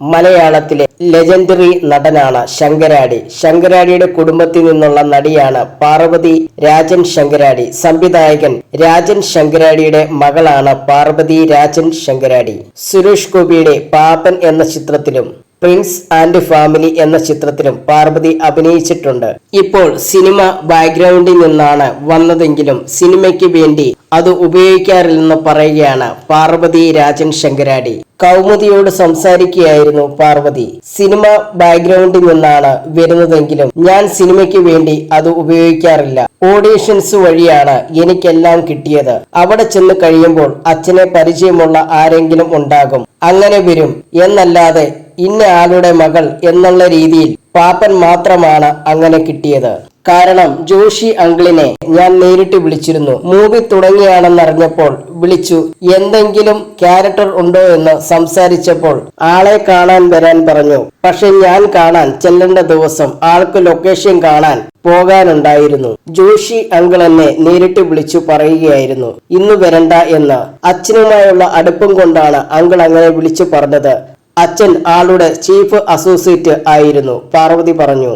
മലയാളത്തിലെ ലെജൻഡറി നടനാണ് ശങ്കരാടി. ശങ്കരാടിയുടെ കുടുംബത്തിൽ നിന്നുള്ള നടിയാണ് പാർവതി രാജൻ ശങ്കരാടി. സംവിധായകൻ രാജൻ ശങ്കരാടിയുടെ മകളാണ് പാർവതി രാജൻ ശങ്കരാടി. സുരേഷ് ഗോപിയുടെ പാപ്പൻ എന്ന ചിത്രത്തിലും പ്രിൻസ് ആൻഡ് ഫാമിലി എന്ന ചിത്രത്തിലും പാർവതി അഭിനയിച്ചിട്ടുണ്ട്. ഇപ്പോൾ സിനിമ ബാക്ക്ഗ്രൗണ്ടിൽ നിന്നാണ് വന്നതെങ്കിലും സിനിമയ്ക്ക് വേണ്ടി അത് ഉപയോഗിക്കാറില്ലെന്ന് പറയുകയാണ് പാർവതി രാജൻ ശങ്കരാടി. കൗമുദിയോട് സംസാരിക്കുകയായിരുന്നു പാർവതി. സിനിമ ബാക്ക്ഗ്രൗണ്ടിൽ നിന്നാണ് വരുന്നതെങ്കിലും ഞാൻ സിനിമയ്ക്ക് വേണ്ടി അത് ഉപയോഗിക്കാറില്ല. ഓഡീഷൻസ് വഴിയാണ് എനിക്കെല്ലാം കിട്ടിയത്. അവിടെ ചെന്ന് കഴിയുമ്പോൾ അച്ഛനെ പരിചയമുള്ള ആരെങ്കിലും ഉണ്ടാകും. അങ്ങനെ വരും. എന്നല്ലാതെ ഇന്ന ആളുടെ മകൾ എന്നുള്ള രീതിയിൽ പാപ്പൻ മാത്രമാണ് അങ്ങനെ കിട്ടിയത്. കാരണം ജോഷി അങ്കിളിനെ ഞാൻ നേരിട്ട് വിളിച്ചിരുന്നു. മൂവി തുടങ്ങിയാണെന്നറിഞ്ഞപ്പോൾ വിളിച്ചു എന്തെങ്കിലും ക്യാരക്ടർ ഉണ്ടോ എന്ന് സംസാരിച്ചപ്പോൾ ആളെ കാണാൻ വരാൻ പറഞ്ഞു. പക്ഷെ ഞാൻ കാണാൻ ചെല്ലേണ്ട ദിവസം ആൾക്ക് ലൊക്കേഷൻ കാണാൻ പോകാനുണ്ടായിരുന്നു. ജോഷി അങ്കിൾ എന്നെ നേരിട്ട് വിളിച്ചു പറയുകയായിരുന്നു ഇന്ന് വരണ്ട എന്ന്. അച്ഛനുമായുള്ള അടുപ്പം കൊണ്ടാണ് അങ്കിൾ അങ്ങനെ വിളിച്ചു പറഞ്ഞത്. അച്ഛൻ ആളുടെ ചീഫ് അസോസിയേറ്റ് ആയിരുന്നു പാർവതി പറഞ്ഞു.